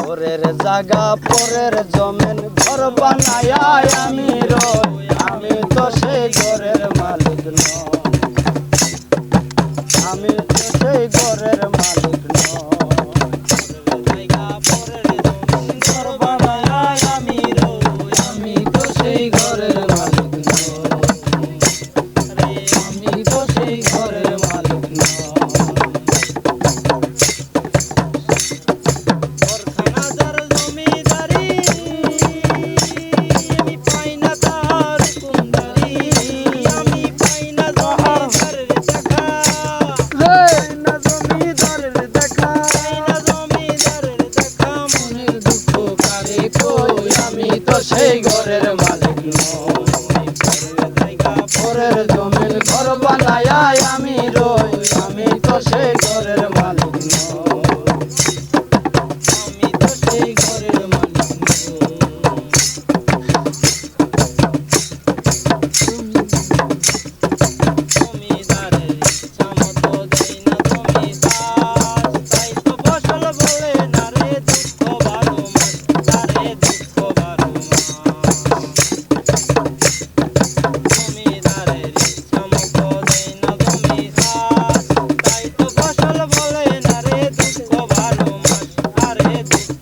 পরের জায়গা পরের জমেন ঘর বানায় আমি রই চাষের জমিন ঘর বানা Let